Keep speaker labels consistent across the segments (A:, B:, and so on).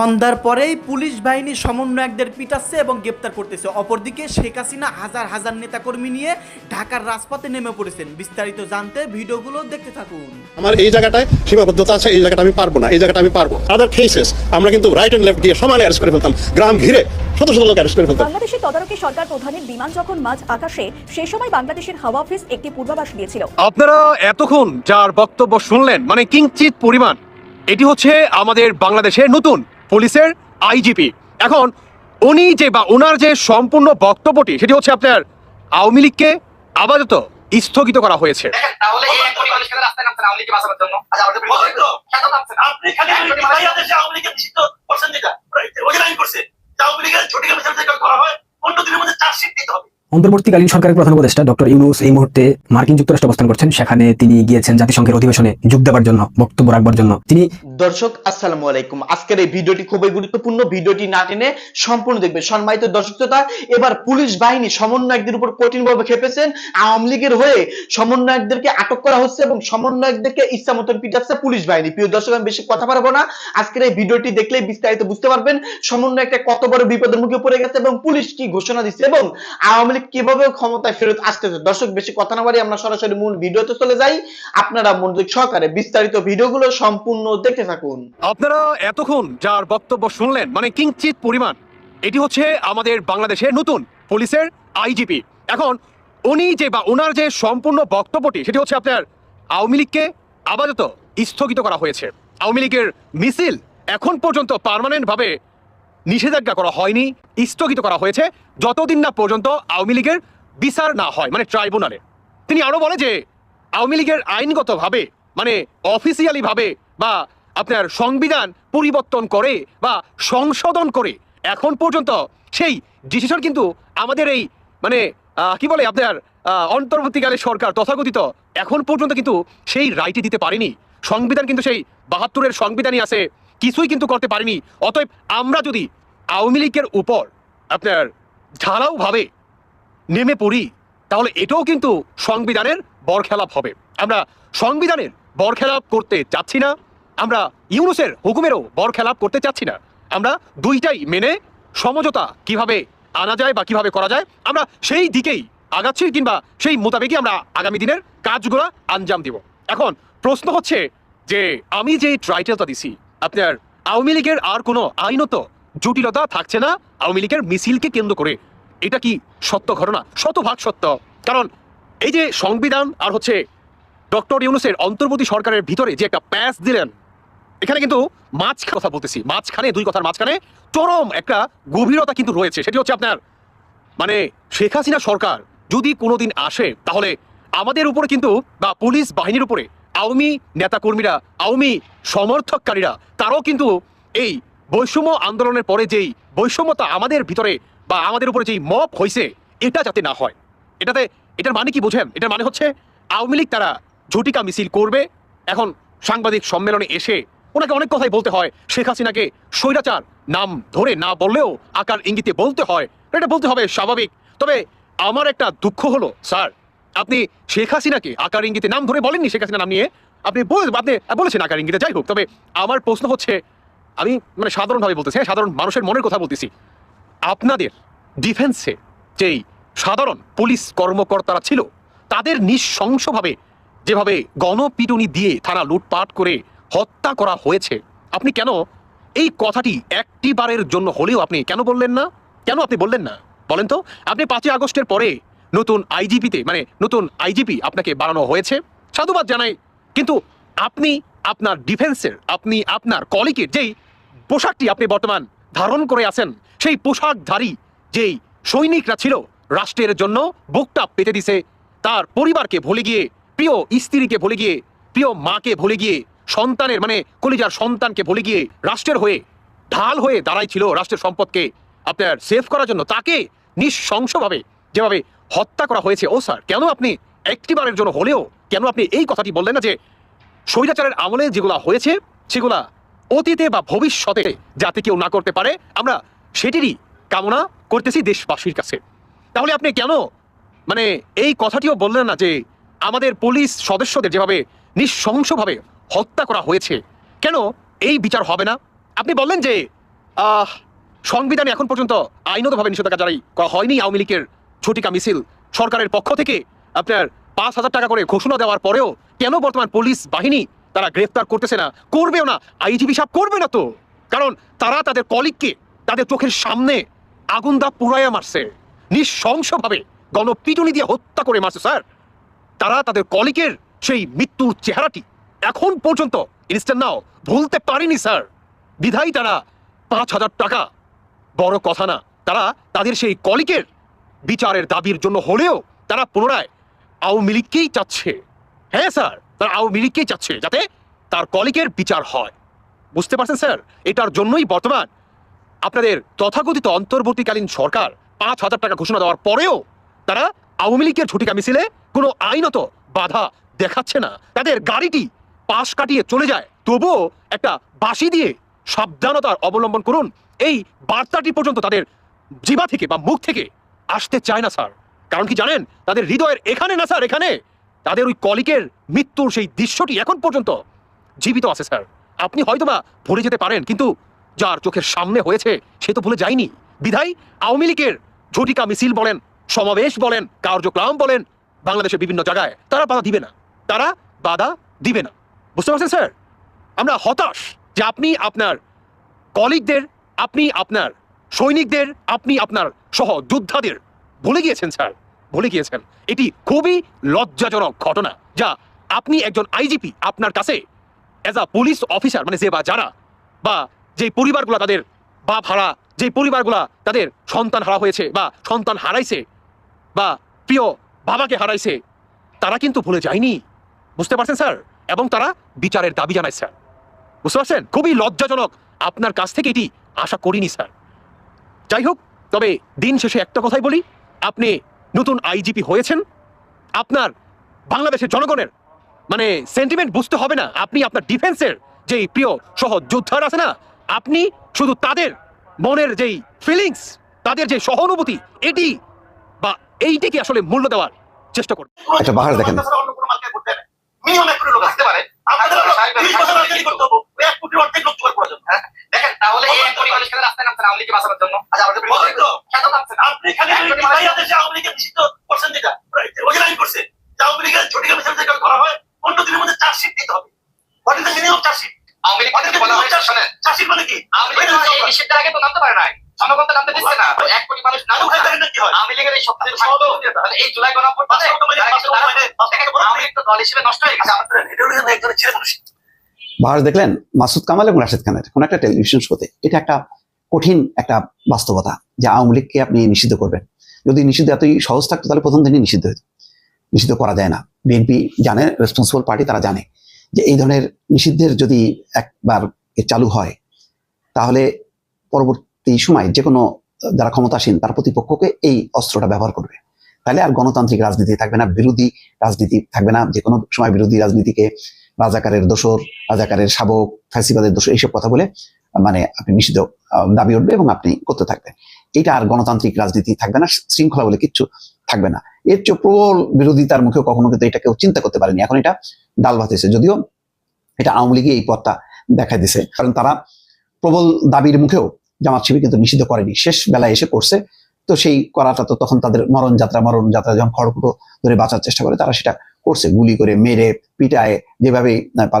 A: সন্ধ্যার পরেই পুলিশ বাহিনী সমন্বয়কদের পিটাচ্ছে এবং গ্রেপ্তার করতেছে। অপরদিকে শেখ হাসিনা হাজার হাজার নেতাকর্মী নিয়ে ঢাকার রাজপথে নেমে পড়েছেন। বিস্তারিত জানতে ভিডিওগুলো দেখতে থাকুন।
B: আমার এই জায়গাটায় সীমাবদ্ধতা আছে এই জায়গাটা আমি পারব না এই জায়গাটা আমি পারব। আদার কেসেস আমরা কিন্তু রাইট এন্ড লেফট দিয়ে সমানে অ্যারেস্ট করে ফেলতাম গ্রাম ঘিরে শত শত লোক অ্যারেস্ট করে ফেলতাম।
C: বাংলাদেশের তদারকি সরকার প্রধানের বিমান যখন মাঝ আকাশে সে সময় বাংলাদেশের হাওয়া অফিস একটি পূর্বাভাস দিয়েছিল।
D: আপনারা এতক্ষণ যার বক্তব্য শুনলেন মানে কিঞ্চিত পরিমাণ এটি হচ্ছে আমাদের বাংলাদেশের নতুন পুলিশের আইজিপি। এখন উনি যে বা ওনার যে সম্পূর্ণ বক্তব্যটি সেটি হচ্ছে আপনার আওয়ামী লীগকে আপাতত স্থগিত করা হয়েছে।
E: আওয়ামী জন্য। আচ্ছা
F: লীগের ছোট করা হয় দিনের মধ্যে চার্জশিট দিতে হবে।
G: অন্তর্বর্তীকালীন সরকারের প্রধান উপদেষ্টা ডক্টর ইউনুস এই মুহূর্তে মার্কিন যুক্তরাষ্ট্রে অবস্থান করছেন। সেখানে তিনি গিয়েছেন জাতিসংঘের অধিবেশনে যোগ দেওয়ার জন্য, বক্তব্য রাখবার জন্য। তিনি
H: দর্শক, আসসালামু আলাইকুম। আজকের এই ভিডিওটি খুবই গুরুত্বপূর্ণ। ভিডিওটি না টেনে সম্পূর্ণ দেখবে সম্মানিত দর্শক শ্রোতা, এবার পুলিশ বাহিনী সমন্বয়কদের উপর কঠিনভাবে খেপেছেন। আওয়ামী লীগের হয়ে সমন্বয়কদেরকে আটক করা হচ্ছে এবং সমন্বয়কদেরকে ইচ্ছা মতন পিটাচ্ছে পুলিশ বাহিনী। প্রিয় দর্শক, আমি বেশি কথা পারব না। আজকের এই ভিডিওটি দেখলেই বিস্তারিত বুঝতে পারবেন সমন্বয়কটা কত বড় বিপদের মুখে পড়ে গেছে এবং পুলিশ কি ঘোষণা দিচ্ছে এবং আওয়ামী কীভাবে ক্ষমতায় ফেরত আসতেছে দর্শক, বেশি কথা না বাড়ি আমরা সরাসরি মূল ভিডিওতে চলে যাই। আপনারা মনোযোগ সহকারে বিস্তারিত ভিডিওগুলো সম্পূর্ণ দেখতে থাকুন।
D: আপনারা এতক্ষণ যার বক্তব্য শুনলেন মানে কিঞ্চিত পরিমাণ, এটি হচ্ছে আমাদের বাংলাদেশের নতুন পুলিশের আইজিপি। এখন, উনি যে বা ওনার যে সম্পূর্ণ বক্তব্যটি, সেটি হচ্ছে আপনার আওয়ামী লীগকে আপাতত স্থগিত করা হয়েছে। আওয়ামী লীগের মিছিল এখন পর্যন্ত পার্মানেন্ট ভাবে নিষেধাজ্ঞা করা হয়নি, স্থগিত করা হয়েছে। যতদিন না পর্যন্ত আওয়ামী লীগের বিচার না হয় মানে ট্রাইব্যুনালে। তিনি আরও বলে যে, আওয়ামী লীগের আইনগতভাবে মানে অফিসিয়ালি ভাবে বা আপনার সংবিধান পরিবর্তন করে বা সংশোধন করে, এখন পর্যন্ত সেই ডিসিশন কিন্তু আমাদের এই মানে কি বলে আপনার অন্তর্বর্তীকালে সরকার তথাকথিত এখন পর্যন্ত কিন্তু সেই রাইটই দিতে পারেনি। সংবিধান কিন্তু সেই বাহাত্তরের সংবিধানই আছে, কিছুই কিন্তু করতে পারেনি। অতএব আমরা যদি আওয়ামী লীগের উপর আপনার ঢালাওভাবে নেমে পড়ি, তাহলে এটাও কিন্তু সংবিধানের বরখেলাপ হবে। আমরা সংবিধানের বরখেলাপ করতে চাচ্ছি না, আমরা ইউনুসের হুকুমেরও বরখেলাপ করতে চাচ্ছি না। আমরা দুইটাই মেনে সমঝোতা কীভাবে আনা যায় বা কীভাবে করা যায়, আমরা সেই দিকেই আগাচ্ছি কিংবা সেই মোতাবেকই আমরা আগামী দিনের কাজগুলো আঞ্জাম দিব। এখন প্রশ্ন হচ্ছে যে, আমি যে ট্রাইটেলটা দিছি, আপনার আওয়ামী লীগের আর কোনো আইনত জটিলতা থাকছে না আওয়ামী লীগের মিছিলকে কেন্দ্র করে। এটা কি সত্য ঘটনা? শতভাগ সত্য। কারণ এই যে সংবিধান আর হচ্ছে ডক্টর ইউনুসের অন্তর্বর্তী সরকারের ভিতরে যে একটা প্যাচ দিলেন, এখানে কিন্তু মাঝ কথা বলতেছি। মাঝখানে, দুই কথার মাঝখানে চরম একটা গভীরতা কিন্তু রয়েছে। সেটি হচ্ছে আপনার মানে শেখ হাসিনা সরকার যদি কোনোদিন আসে, তাহলে আমাদের উপরে কিন্তু বা পুলিশ বাহিনীর উপরে আওয়ামী নেতাকর্মীরা, আওয়ামী সমর্থককারীরা, তারাও কিন্তু এই বৈষম্য আন্দোলনের পরে যেই বৈষম্যতা আমাদের ভিতরে বা আমাদের উপরে যেই মপ হয়েছে এটা যাতে না হয়। এটাতে, এটার মানে কি বোঝেন? এটার মানে হচ্ছে, আওয়ামী লীগ তারা ঝটিকা মিছিল করবে, এখন সাংবাদিক সম্মেলনে এসে ওনাকে অনেক কথাই বলতে হয়। শেখ হাসিনাকে স্বৈরাচার, নাম ধরে না বললেও আকার ইঙ্গিতে বলতে হয়। এটা বলতে হবে স্বাভাবিক। তবে আমার একটা দুঃখ হলো, স্যার, আপনি শেখ হাসিনাকে আকার ইঙ্গিতে নাম ধরে বলেননি শেখ হাসিনা নাম নিয়ে? আপনি আপনি বলেছেন আকার ইঙ্গিতে, যাই হোক, তবে আমার প্রশ্ন হচ্ছে আমি মানে সাধারণভাবে বলতেছি হ্যাঁ সাধারণ মানুষের মনের কথা বলতেছি। আপনাদের ডিফেন্সে যেই সাধারণ পুলিশ কর্মকর্তারা ছিল, তাদের নিঃশংসভাবে যেভাবে গণপিটুনি দিয়ে থানা লুটপাট করে হত্যা করা হয়েছে, আপনি কেন এই কথাটি একটি বারের জন্য হলেও আপনি কেন বললেন না? কেন আপনি বললেন না? বলেন তো, আপনি পাঁচই আগস্টের পরে নতুন আইজিপিতে মানে নতুন আইজিপি আপনাকে বাড়ানো হয়েছে, সাধুবাদ জানাই। কিন্তু আপনি আপনার ডিফেন্সের আপনি আপনার কলিকের যেই পোশাকটি আপনি বর্তমান ধারণ করে আছেন। সেই পোশাকধারী যেই সৈনিকরা ছিল, রাষ্ট্রের জন্য বুকটা পেতে দিছে, তার পরিবারকে ভুলে গিয়ে, প্রিয় স্ত্রীকে ভুলে গিয়ে, প্রিয় মাকে ভুলে গিয়ে, সন্তানের মানে কলিজার সন্তানকে ভুলে গিয়ে রাষ্ট্রের হয়ে, ঢাল হয়ে দাঁড়াইছিল রাষ্ট্রের সম্পদকে আপনার সেভ করার জন্য। তাকে নিঃশংসভাবে যেভাবে হত্যা করা হয়েছে, ও স্যার, কেন আপনি একটিবারের জন্য হলেও, কেন আপনি এই কথাটি বললেন না যে, স্বৈরাচারের আমলে যেগুলা হয়েছে, সেগুলা অতীতে বা ভবিষ্যতে যাতে কেউ না করতে পারে, আমরা সেটিরই কামনা করতেছি দেশবাসীর কাছে। তাহলে আপনি কেন মানে এই কথাটিও বললেন না যে আমাদের পুলিশ সদস্যদের যেভাবে নিঃশংসভাবে হত্যা করা হয়েছে, কেন এই বিচার হবে না? আপনি বললেন যে সংবিধানে এখন পর্যন্ত আইনতভাবে নিষেধাজ্ঞা জারি করা হয়নি আওয়ামী লীগের ঝটিকা মিছিল। সরকারের পক্ষ থেকে আপনার পাঁচ হাজার টাকা করে ঘোষণা দেওয়ার পরেও কেন বর্তমান পুলিশ বাহিনী তারা গ্রেফতার করতেছে না, করবেও না। আইজিপি সাহেব করবে না তো। কারণ তারা তাদের কলিগকে তাদের চোখের সামনে আগুন দা পুরাইয়া মারছে। নিঃশংসভাবে গণপিটুনি দিয়ে হত্যা করে মারছে, স্যার। তারা তাদের কলিকের সেই মৃত্যুর চেহারাটি এখন পর্যন্ত ইনস্ট্যান্ট নাও ভুলতে পারেনি, স্যার। বিধাই তারা পাঁচ হাজার টাকা, বড় কথা না। তারা তাদের সেই কলিকের বিচারের দাবির জন্য হলেও তারা পুনরায় আওয়ামী লীগকেই চাচ্ছে। হ্যাঁ স্যার। তারা আওয়ামী লীগকেই চাচ্ছে যাতে তার কলিকের বিচার হয়। বুঝতে পারছেন, স্যার? এটার জন্যই বর্তমান আপনাদের তথাকথিত অন্তর্বর্তীকালীন সরকার পাঁচ হাজার টাকা ঘোষণা দেওয়ার পরেও তারা আওয়ামী লীগের ঝটিকা মিছিলে কোনো আইনত বাধা দেখাচ্ছে না। তাদের গাড়িটি পাশ কাটিয়ে চলে যায়। তবুও একটা বাঁশি দিয়ে সাবধানতার অবলম্বন করুন। এই বার্তাটি পর্যন্ত তাদের জিবা থেকে বা মুখ থেকে আসতে চায় না, স্যার। কারণ কি জানেন? তাদের হৃদয়ের এখানে না, স্যার, এখানে। তাদের ওই কলিকের মৃত্যুর সেই দৃশ্যটি এখন পর্যন্ত জীবিত আছে, স্যার। আপনি হয়তোবা ভুলে যেতে পারেন, কিন্তু যার চোখের সামনে হয়েছে সে তো ভুলে যায়নি। বিধায় আওয়ামী লীগের ঝটিকা মিছিল বলেন, সমাবেশ বলেন, কার্যক্রম বলেন, বাংলাদেশের বিভিন্ন জায়গায় তারা বাধা দিবে না। তারা বাধা দিবে না। বুঝতে পারছেন, স্যার? আমরা হতাশ যে আপনি আপনার কলিগদের, আপনি আপনার সৈনিকদের, আপনি আপনার সহ যোদ্ধাদের ভুলে গিয়েছেন, স্যার। ভুলে গিয়েছেন। এটি খুবই লজ্জাজনক ঘটনা, যা আপনি একজন আইজিপি আপনার কাছে অ্যাজ আ পুলিশ অফিসার মানে যে বা যারা, বা যে পরিবারগুলো তাদের বাপ হারা যে পরিবারগুলো তাদের সন্তান হারা হয়েছে বা সন্তান হারাইছে, বা প্রিয় বাবাকে হারাইছে, তারা কিন্তু ভুলে যায়নি। বুঝতে পারছেন স্যার? এবং তারা বিচারের দাবি জানায় স্যার। বুঝতে পারছেন? খুবই লজ্জাজনক আপনার কাছ থেকে এটি আশা করিনি স্যার। যাই হোক, তবে দিন শেষে একটা কথাই বলি, আপনি নতুন আইজিপি হয়েছেন? আপনার বাংলাদেশের জনগণের মানে সেন্টিমেন্ট বুঝতে হবে না। আপনি আপনার ডিফেন্সের যেই প্রিয় সহ যোদ্ধার আছে না আপনি শুধু তাদের মনের যেই ফিলিংস তাদের যে সহানুভূতি এটি বা এইটিকে আসলে মূল্য দেওয়ার চেষ্টা করুন।
I: একটা বাহার দেখেন।
F: লোক আসতে পারে। আপনাদের তিরিশ বছর রাজনীতি করতে হবে। ওই এক কোটির অর্ধেক লোক জোগাড় করা যাবে
E: হ্যাঁ? দেখেন তাহলে এই এক কোটি মানুষ কেন রাস্তায় নামছে আওয়ামী লীগকে বাঁচানোর জন্য। আচ্ছা আমাদের বিরুদ্ধে
F: বলেন তো।
E: কেন নামছে
F: আপনি খালি
E: এক কোটি
F: বিদায়ী
E: মানুষ-
F: আদেশে আওয়ামী লীগের নিষিদ্ধ করছেন যেটা ওই আইন করছে। যে আওয়ামী লীগের ঝটিকা মিছিল যেটা করা হয় পনেরো দিনের মধ্যে চার্জশিট দিতে হবে। What is the minimum chargesheet?
E: Awami League
F: chargesheet? মানে কি?
E: আওয়ামী লীগ নিষিদ্ধের আগে তো নামতে পারে নাই। জনগণ তো নামতে দিচ্ছে না। এক কোটি মানুষ
F: নাম
E: নামুক
F: খাই
E: না।
F: থাকেন কি
E: আওয়ামী লীগের এই শক্তির এই জুলাই গণঅভ্যুত্থানে
F: পাঁচশো টাকা
E: যারা কিছু
F: পাঁচশো
E: দাঁড়াবে,
F: টাকা
E: দেখেন, আওয়ামী লীগ তো দল হিসেবে নষ্ট হয়ে গেছে।
F: আপনারা এটা হলো একজনের ছেলে মানুষ।
I: বাহার দেখলেন মাসুদ কামাল এবং রাশেদ খানের কোন একটা টেলিভিশন শোতে। এটা একটা কঠিন একটা বাস্তবতা যে আওয়ামী লীগকে আপনি নিষিদ্ধ করবেন। যদি নিষিদ্ধ এতই সহজ থাকতো তাহলে প্রথম দিনই নিষিদ্ধ হতো। নিষিদ্ধ করা যায় না। বিএনপি জানে রেসপন্সিবল পার্টি তারা জানে যে এই ধরনের নিষিদ্ধের যদি একবার চালু হয় তাহলে পরবর্তী সময় যে কোনো যারা ক্ষমতাসীন, তার প্রতিপক্ষকে এই অস্ত্রটা ব্যবহার করবে। তাহলে আর গণতান্ত্রিক রাজনীতি থাকবে না, বিরোধী রাজনীতি থাকবে না যে কোনো সময় বিরোধী রাজনীতিকে রাজাকারের দোসর রাজাকারের শাবক, ফ্যাসিবাদের দোষর, এইসব কথা বলে মানে আপনি নিষিদ্ধ দাবি উঠবে এবং আপনি করতে থাকবেন এটা আর গণতান্ত্রিক রাজনীতি থাকবে না, শৃঙ্খলা বলে কিচ্ছু থাকবে না। এর চেয়ে প্রবল বিরোধিতার মুখেও কখনো কিন্তু এটা কেউ চিন্তা করতে পারেনি। এখন এটা ডাল ভাত হয়েছে যদিও এটা আওয়ামী লীগে এই পথটা দেখা দিছে। কারণ তারা প্রবল দাবির মুখেও জামাত শিবির কিন্তু নিষিদ্ধ করেনি। শেষ বেলায় এসে করছে। তো সেই করাটা তো তখন তাদের মরণ যাত্রা মরণ যাত্রা যখন খড়কুটো ধরে বাঁচার চেষ্টা করে, তারা সেটা করছে। গুলি করে, মেরে, পিটায় যেভাবে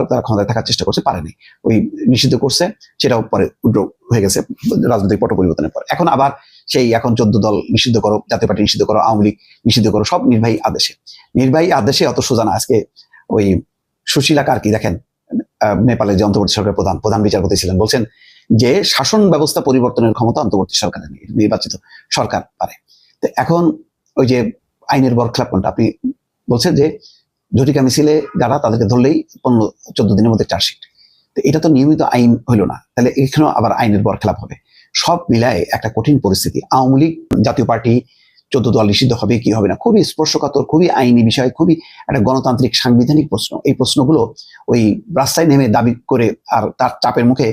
I: তারা ক্ষমতায় থাকার চেষ্টা করছে পারেনি ওই নিষিদ্ধ করছে, সেটাও পরে উড্র হয়ে গেছে রাজনৈতিক পট পরিবর্তনের পর। এখন আবার সেই এখন চোদ্দ দল নিষিদ্ধ করো, জাতীয় পার্টি নিষিদ্ধ করো, আওয়ামী লীগ নিষিদ্ধ করো, সব নির্বাহী আদেশে। নির্বাহী আদেশে অত সোজা না। আজকে ওই সুশীলা কার্কি দেখেন? নেপালের যে অন্তর্বর্তী সরকার প্রধান প্রধান বিচারপতি ছিলেন। বলছেন যে শাসন ব্যবস্থা পরিবর্তনের ক্ষমতা অন্তর্বর্তী সরকারের নির্বাচিত সরকার পারে। তো এখন ওই যে আইনের বরখলাপ কোনটা আপনি বলছেন যে ঝটিকা মিছিলে যারা তাদেরকে ধরলেই পনেরো, চোদ্দ দিনের মধ্যে চার্জশিট। তো এটা তো নিয়মিত আইন হইল না। তাহলে এখানেও আবার আইনের বরখলাপ হবে। সব মিলায় একটা কঠিন পরিস্থিতি। আওয়ামী লীগ জাতীয় পার্টি চোদ্দ দল নিষিদ্ধ হবে, কি হবে না? খুবই স্পর্শকাতর, খুবই আইনি বিষয়, খুবই একটা গণতান্ত্রিক সাংবিধানিক প্রশ্ন। এই প্রশ্নগুলো ওই রাস্তায় নেমে দাবি করে আর তার চাপের মুখে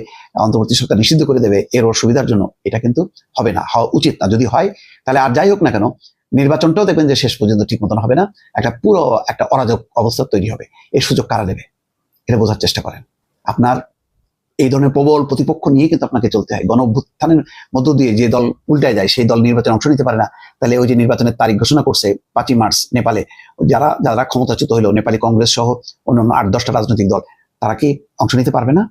I: অন্তর্বর্তী সরকার নিষিদ্ধ করে দেবে, এর সুবিধার জন্য এটা কিন্তু হবে না, হওয়া উচিত না। যদি হয়, তাহলে আর যাই হোক না কেন, নির্বাচনটাও দেখবেন যে শেষ পর্যন্ত ঠিক মতন হবে না, একটা পুরো একটা অরাজক অবস্থা তৈরি হবে। এর সুযোগ কারা নেবে এটা বোঝার চেষ্টা করেন। আপনার এই ধরনের প্রবল প্রতিপক্ষ নিয়ে কিন্তু আপনাকে চলতে হয়। গণ অভ্যুত্থানের মধ্য দিয়ে যে দল উল্টায় যায়, সেই দল নির্বাচনে অংশ নিতে পারে না। তাহলে ওই যে নির্বাচনের তারিখ ঘোষণা করছে পাঁচই মার্চ নেপালে, যারা যারা ক্ষমতাচ্যুত হলো, নেপালি কংগ্রেস সহ অন্যান্য আট, দশটা রাজনৈতিক দল, তারা কি অংশ নিতে পারবে না?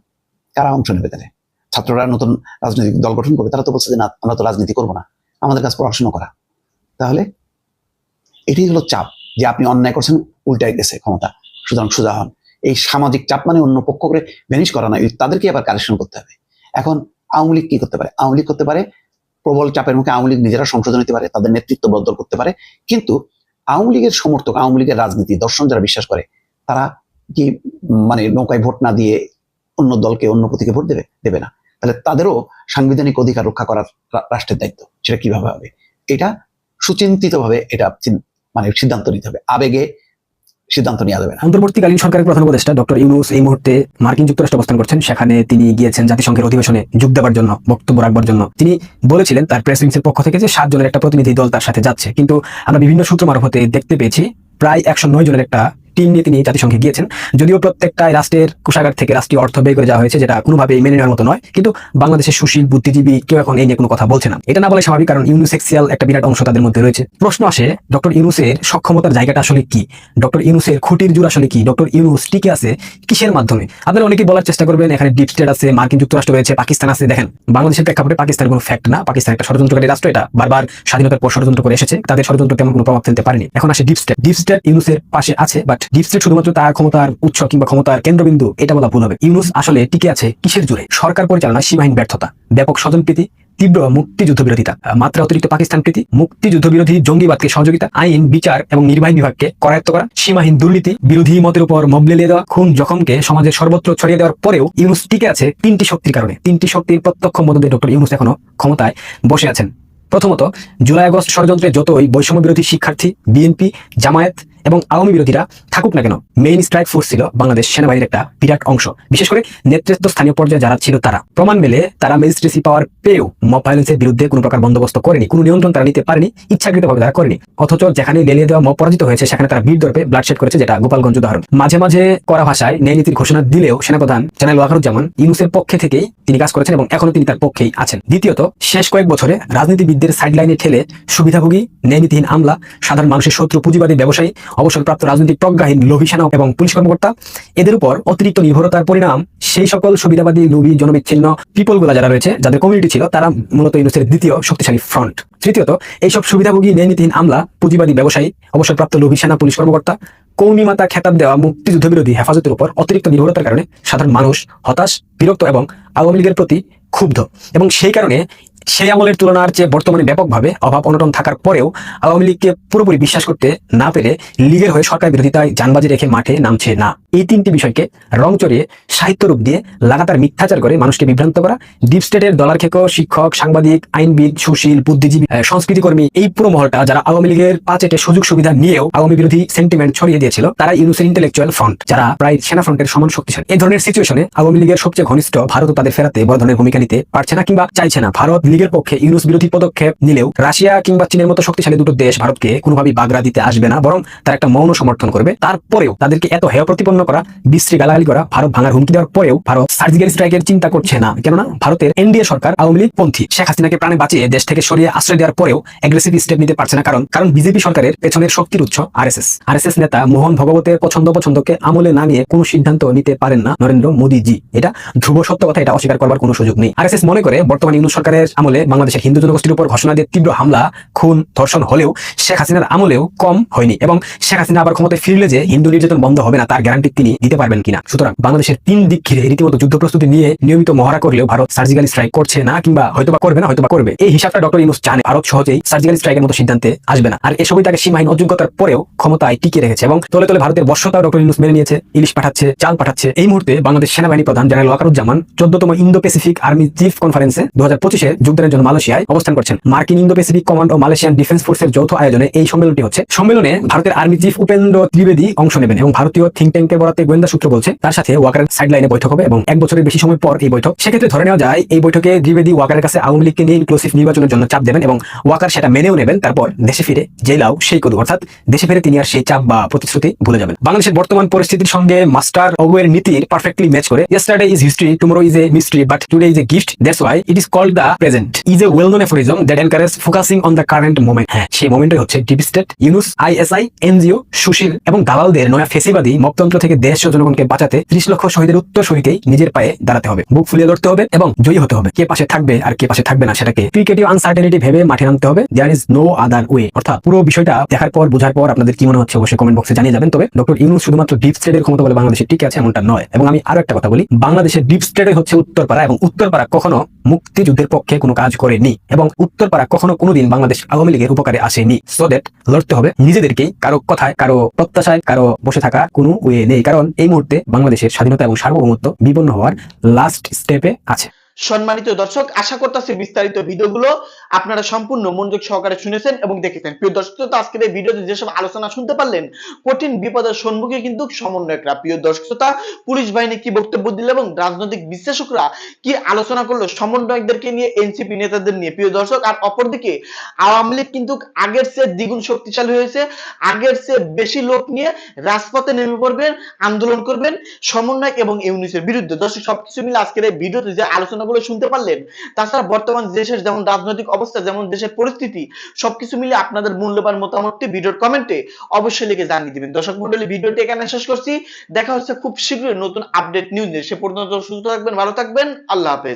I: কারা অংশ নেবে তাহলে? ছাত্ররা নতুন রাজনৈতিক দল গঠন করবে, তারা তো বলছে যে না, আমরা তো রাজনীতি করব না। আমাদের কাছে পড়াশোনা করা। তাহলে এটাই হলো চাপ যে আপনি অন্যায় করছেন, উল্টায় গেছে ক্ষমতা। সুতরাং সোজা হন। এই সামাজিক চাপ মানে অন্য পক্ষ করে ভ্যানিশ করা নয় তাদেরকে আবার কারেকশন করতে হবে। এখন আওয়ামী লীগ কি করতে পারে? আওয়ামী লীগ করতে পারে, প্রবল চাপের মুখে আওয়ামী লীগ নিজেরা সংশোধন নিতে পারে, তাদের নেতৃত্ব বদল করতে পারে, কিন্তু আওয়ামী লীগের সমর্থক, আওয়ামী লীগের রাজনীতি, দর্শন যারা বিশ্বাস করে, তারা কি মানে নৌকায় ভোট না দিয়ে অন্য দলকে, অন্য প্রতীকে ভোট দেবে? দেবে না। তাহলে তাদেরও সাংবিধানিক অধিকার রক্ষা করার রাষ্ট্রের দায়িত্ব, সেটা কীভাবে হবে? এটা সুচিন্তিতভাবে এটা মানে সিদ্ধান্ত নিতে হবে। আবেগে সিদ্ধান্ত নেওয়া যাবে
G: অন্তর্বর্তীকালীন সরকারের প্রধান উপদেষ্টা ডক্টর ইউনুস এই মুহূর্তে মার্কিন যুক্তরাষ্ট্র অবস্থান করছেন। সেখানে তিনি গিয়েছেন জাতিসংঘের অধিবেশনে যোগ দেওয়ার জন্য, বক্তব্য রাখবার জন্য। তিনি বলেছিলেন তার প্রেস উইংসের পক্ষ থেকে যে সাত জনের একটা প্রতিনিধি দল তার সাথে যাচ্ছে। কিন্তু আমরা বিভিন্ন সূত্র মারফতে দেখতে পেয়েছি, প্রায় একশো নয় জনের একটা টিম নিয়ে তিনি জাতিসংঘে গিয়েছেন। যদিও প্রত্যেকটা রাষ্ট্রের কোষাগার থেকে রাষ্ট্রীয় অর্থ ব্যয় করে যাওয়া হয়েছে, যেটা কোনোভাবেই মেনে নেওয়ার মতো নয়। কিন্তু বাংলাদেশের সুশীল, বুদ্ধিজীবী কেউ এখন এই নিয়ে কোনো কথা বলছে না। এটা না বলে স্বাভাবিক, কারণ ইউনিসেক্সিয়াল একটা বিরাট অংশ তাদের মধ্যে রয়েছে। প্রশ্ন আসে, ডক্টর ইউনুসের সক্ষমতার জায়গাটা আসলে কি? ডক্টর ইউনুসের খুঁটির জোর আসলে কি? ডক্টর ইউনুস টিকে আছে কিসের মাধ্যমে? আপনারা অনেকেই বলার চেষ্টা করবেন, এখানে ডিপ স্টেট আছে, মার্কিন যুক্তরাষ্ট্র রয়েছে, পাকিস্তান আছে। দেখেন, বাংলাদেশের প্রেক্ষাপটে পাকিস্তান কোনো ফ্যাক্ট না। পাকিস্তান একটা ষড়যন্ত্রকারী রাষ্ট্র, এটা বারবার স্বাধীনতার পর ষড়যন্ত্র করে এসেছে। তাদের ষড়যন্ত্র তেমন কোনো প্রভাব ফেলতে পারেনি। এখন আসে ডিপ স্টেট। ডিপ স্টেট ইউনুসের পাশে আছে, বাট ডিপ স্টেট শুধুমাত্র তার ক্ষমতার উৎস কিংবা ক্ষমতার কেন্দ্রবিন্দু, এটা বলা ভুল হবে। ইউনুস আসলে টিকে আছে কিসের জুড়ে সরকার পরিচালনা সীমাহীন ব্যর্থতা। ব্যাপক স্বজনপ্রীতি, তীব্র মুক্তিযুদ্ধ বিরোধিতা মাত্রা অতিরিক্ত পাকিস্তান প্রীতি মুক্তিযুদ্ধ বিরোধী জঙ্গিবাদকে সহযোগিতা, আইন, বিচার এবং নির্বাহী বিভাগকে করায়ত্ত করা, সীমাহীন দুর্নীতি, বিরোধী মতের উপর মবলেলিয়ে দেওয়া, খুন জখমকে সমাজের সর্বত্র ছড়িয়ে দেওয়ার পরেও ইউনুস টিকে আছে তিনটি শক্তির কারণে। তিনটি শক্তির প্রত্যক্ষ মদতে ডক্টর ইউনুস এখনও ক্ষমতায় বসে আছেন। প্রথমত, জুলাই আগস্ট ষড়যন্ত্রে যতই বৈষম্য বিরোধী শিক্ষার্থী, বিএনপি, জামায়াত এবং আওয়ামী বিরোধীরা থাকুক না কেন মেইন স্ট্রাইক ফোর্স ছিল বাংলাদেশ সেনাবাহিনীর একটা বিরাট অংশ। বিশেষ করে নেতৃত্ব স্থানীয় পর্যায়ে যারা ছিল তারা। প্রমাণ মেলে তারা ম্যাজিস্ট্রেসি পাওয়ার পেয়েও মব ভায়োলেন্সের বিরুদ্ধে কোনো প্রকার বন্দোবস্ত করেনি, কোনো নিয়ন্ত্রণ তারা নিতে পারেনি, ইচ্ছাকৃতভাবে তারা করেনি। অথচ যেখানে লেলিয়ে দেওয়া মব পরাজিত হয়েছে, সেখানে তারা বীর দর্পে ব্লাডশেড করেছে, যেটা গোপালগঞ্জ উদাহরণ। মাঝে মাঝে করা ভাষায় ন্যায় নীতির ঘোষণা দিলেও সেনাপ্রধান জেনারেল ওয়াকারুজ্জামান ইউনুসের পক্ষে থেকেই তিনি কাজ করেছেন এবং এখনও তিনি তার পক্ষেই আছেন। দ্বিতীয়ত, শেষ কয়েক বছরে রাজনীতিবিদদের সাইডলাইনে ঠেলে সুবিধাভোগী ন্যায়নীতিহীন আমলা, সাধারণ মানুষের শত্রু, পুঁজিবাদী ব্যবসায়ী অবসরপ্রাপ্ত রাজনৈতিক প্রজ্ঞাহীন লোভী সেনা এবং পুলিশ কর্মকর্তা, এদের উপর অতিরিক্ত নির্ভরতার পরিণাম, সেই সকল সুবিধাবাদী লোভী জনবিচ্ছিন্ন পিপলগুলা যারা রয়েছে, যাদের কমিউনিটি ছিল, তারা মূলত ইউনুসের দ্বিতীয় শক্তিশালী ফ্রন্ট তৃতীয়ত, এইসব সুবিধাভোগী ন্যায়নীতিহীন আমলা, পুঁজিবাদী ব্যবসায়ী, অবসরপ্রাপ্ত লোভী সেনা পুলিশ কর্মকর্তা, কৌমিমাতা খেতাব দেওয়া মুক্তিযুদ্ধ বিরোধী হেফাজতের উপর অতিরিক্ত নির্ভরতার কারণে সাধারণ মানুষ হতাশ, বিরক্ত এবং আওয়ামী লীগের প্রতি ক্ষুব্ধ। এবং সেই কারণে সেই আমলের তুলনার চেয়ে বর্তমানে ব্যাপকভাবে অভাব অনটন থাকার পরেও আওয়ামী লীগকে পুরোপুরি বিশ্বাস করতে না পেরে লীগের হয়ে সরকার বিরোধিতায় যানবাজি রেখে মাঠে নামছে না। এই তিনটি বিষয়কে রং চড়িয়ে সাহিত্য রূপ দিয়ে লাগাতার মিথ্যাচার করে মানুষকে বিভ্রান্ত করা, ডিপ স্টেটের ডলার খেকো, শিক্ষক, সাংবাদিক, আইনবিদ, সুশীল, বুদ্ধিজীবী সংস্কৃতিকর্মী এই পুরো মহলটা যারা আওয়ামী লীগের পাঁচেটে সুযোগ সুবিধা নিয়েও আওয়ামী বিরোধী সেন্টিমেন্ট ছড়িয়ে দিয়েছিল, তারা ইউনুসের ইন্টেলেকচুয়াল ফ্রন্ট যারা প্রায় সেনা ফ্রন্টের সমান শক্তিশালী। এই ধরনের সিচুয়েশনে আওয়ামী লীগের সবচেয়ে ঘনিষ্ঠ ভারত তাদের ফেরাতে বড় ধরনের ভূমিকা নিতে পারছে না কিংবা চাইছে না। ভারত লীগের পক্ষে ইউনুস বিরোধী পদক্ষেপ নিলেও রাশিয়া কিংবা চীনের মতো শক্তিশালী দুটো দেশ ভারতকে কোনোভাবেই বাগড়া দিতে আসবে না, বরং তারা একটা মৌন সমর্থন করবে। তারপরেও তাদেরকে এত হেয় প্রতিপন্ন করা, বিশ্রী গালাগালি করা, ভারত ভাঙার হুমকি দেওয়ার পরেও ভারত সার্জিক্যাল স্ট্রাইকের চিন্তা করছে না। কেননা ভারতের এনডিএ সরকার, আওয়ামী লীগ পন্থী শেখ হাসিনাকে প্রাণে বাঁচিয়ে দেশ থেকে সরিয়ে আশ্রয় দেওয়ার পরেও অ্যাগ্রেসিভ স্টেপ নিতে পারছে না, কারণ কারণ বিজেপি সরকারের পেছনের শক্তির উৎস আরএসএস। আরএসএস নেতা মোহন ভগবতের পছন্দ পছন্দকে আমলে না নিয়ে কোনো সিদ্ধান্ত নিতে পারেন না নরেন্দ্র মোদীজি। এটা ধ্রুব সত্য কথা, এটা অস্বীকার করবার কোনো সুযোগ নেই। আরএসএস মনে করে বর্তমান ইউনুস সরকারের আমলে বাংলাদেশের হিন্দু জনগোষ্ঠীর উপর ঘোষণা দিয়ে তীব্র হামলা, খুন, ধর্ষণ হলেও শেখ হাসিনার আমলেও কম হয়নি এবং শেখ হাসিনা আবার ক্ষমতায় ফিরলে যে হিন্দু নির্যাতন বন্ধ হবে না, তার গ্যারান্টি তিনি দিতে পারবেন কিনা। সুতরাং বাংলাদেশের তিন দিক ঘিরে রীতিমতো যুদ্ধ প্রস্তুতি নিয়ে নিয়মিত মহড়া করলেও ভারত সার্জিক্যাল স্ট্রাইক করছে না কিংবা হয়তোবা করবে না, হয়তোবা করবে। এই হিসাবটা ডক্টর ইউনুস জানে। ভারত সহজেই সার্জিক্যাল স্ট্রাইকের মতো সিদ্ধান্তে আসবে না। আর এসবই তাকে সীমাহীন অযোগ্যতার পরেও ক্ষমতায় টিকে রেখেছে এবং তলে তলে ভারতের বর্ষতাও ডক্টর ইউনুস মেনে নিয়েছে, ইলিশ পাঠাচ্ছে, চাল পাঠাচ্ছে। এই মুহূর্তে বাংলাদেশ সেনাবাহিনী প্রধান জেনারেল ওয়াকারুজ্জামান চোদ্দতম ইন্দো প্যাসিফিক আর্মি চিফ কনফারেন্সে দু হাজার পঁচিশে যোগ যোগদানের জন্য মালয়েশিয়ায় অবস্থান করছেন। মার্কিন ইন্দো প্যাসিফিক কমান্ড ও মালয়েশিয়ান ডিফেন্স ফোর্সের যৌথ আয়োজনে এই সম্মেলনটি হচ্ছে। সম্মেলনে ভারতের আর্মি চিফ উপেন্দ্র ত্রিবেদী অংশ নেবেন এবং ভারতীয় থিঙ্ক ট্যাঙ্কের বরাতে গোয়েন্দা সূত্র বলছে, তার সাথে ওয়াকারের সাইড লাইনে বৈঠক হবে এবং এক বছরের বেশি সময় পর এই বৈঠক। সেক্ষেত্রে ধরে নেওয়া যায়, এই বৈঠকে ত্রিবেদী ওয়াকারের কাছে আওয়ামী লীগকে নিয়ে ইনক্লুসিভ নির্বাচনের জন্য চাপ দেবেন এবং ওয়াকার সেটা মেনেও নেবেন, তারপর দেশে ফিরে জেলাও সেই কদু অর্থাৎ দেশে ফিরে তিনি আর সেই চাপ বা প্রতিশ্রুতি ভুলে যাবেন। বাংলাদেশের বর্তমান পরিস্থিতির সঙ্গে মাস্টার অগুয়ের নীতির পারফেক্টলি ম্যাচ করে। Yesterday is history, tomorrow is a mystery, but today is a gift, that's why it is called the present is a well known aphorism that encourages focusing on the current moment. হ্যাঁ সেই মোমেন্টই হচ্ছে deep state Yunus ISI NGO সুশীল এবং দালালদের নয়া ফেসিবাদী মকতন্ত্র থেকে দেশ ও জনগণকে বাঁচাতে ত্রিশ লক্ষ শহীদের উত্তর সহিতেই নিজের পায়ে দাঁড়াতে হবে। বুক ফুলিয়ে ধরতে হবে এবং জয়ী হতে হবে। কে পাশে থাকবে আর কে পাশে থাকবে না সেটাকে ক্রিকেটিভ আনসার্টেনিটি ভেবে মাঠে নামতে হবে। There is no other way অর্থাৎ পুরো বিষয়টা দেখার পর, বোঝার পর আপনাদের কি মনে হচ্ছে অবশ্যই কমেন্ট বক্সে জানিয়ে যাবেন। তবে ডক্টর ইউনুস শুধুমাত্র ডিপ স্টেটের ক্ষমতা বলে বাংলাদেশে টিকে আছে এমনটা নয়। এবং আমি আরও একটা কথা বলি বাংলাদেশের ডিপ স্টেটে হচ্ছে উত্তরপাড়া এবং উত্তরপাড়া কখনো মুক্তিযুদ্ধের পক্ষে কোনো কাজ করেনি এবং উত্তরপাড়া কখনো কোনোদিন বাংলাদেশ আওয়ামী লীগের উপকারে আসেনি। সো দ্যাট লড়তে হবে। নিজেদেরকেই কারও কথায়, কারও প্রত্যাশায়, কারও বসে থাকা কোনো ওয়ে নেই। কারণ এই মুহূর্তে বাংলাদেশের স্বাধীনতা এবং সার্বভৌমত্ব বিপন্ন হওয়ার লাস্ট স্টেপে আছে।
H: সম্মানিত দর্শক, আশা করতেছি বিস্তারিত ভিডিওগুলো আপনারা সম্পূর্ণ মনোযোগ সহকারে শুনেছেন এবং দেখেছেন। প্রিয় দর্শক তো আজকের এই ভিডিওতে যেসব আলোচনা শুনতে পারলেন কঠিন বিপদের সম্মুখে কিন্তু সমন্বয়করা। প্রিয় দর্শক শ্রোতা, পুলিশ বাহিনী কি বক্তব্য দিল এবং রাজনৈতিক বিশ্লেষকরা কি আলোচনা করল সমন্বয়কদেরকে নিয়ে এনসিপি নেতাদের নিয়ে? প্রিয় দর্শক আর অপরদিকে আওয়ামী লীগ কিন্তু আগের চেয়ে দ্বিগুণ শক্তিশালী হয়েছে। আগের চেয়ে বেশি লোক নিয়ে রাজপথে নেমে পড়বেন আন্দোলন করবেন সমন্বয়ক এবং ইউনিসের বিরুদ্ধে। দর্শক সবকিছু মিলে আজকের এই ভিডিওতে যে আলোচনাগুলো শুনতে পারলেন তাছাড়া বর্তমান দেশের যেমন রাজনৈতিক অবস্থা, যেমন দেশের পরিস্থিতি, সবকিছু মিলে আপনাদের মূল্যবান মতামতটি ভিডিওর কমেন্টে অবশ্যই লিখে জানিয়ে দিবেন। দর্শক মন্ডলী, ভিডিওটি এখানে শেষ করছি। দেখা হচ্ছে খুব শীঘ্রই নতুন আপডেট নিউজ নিয়ে। সে পর্যন্ত সুস্থ থাকবেন, ভালো থাকবেন। আল্লাহ হাফেজ।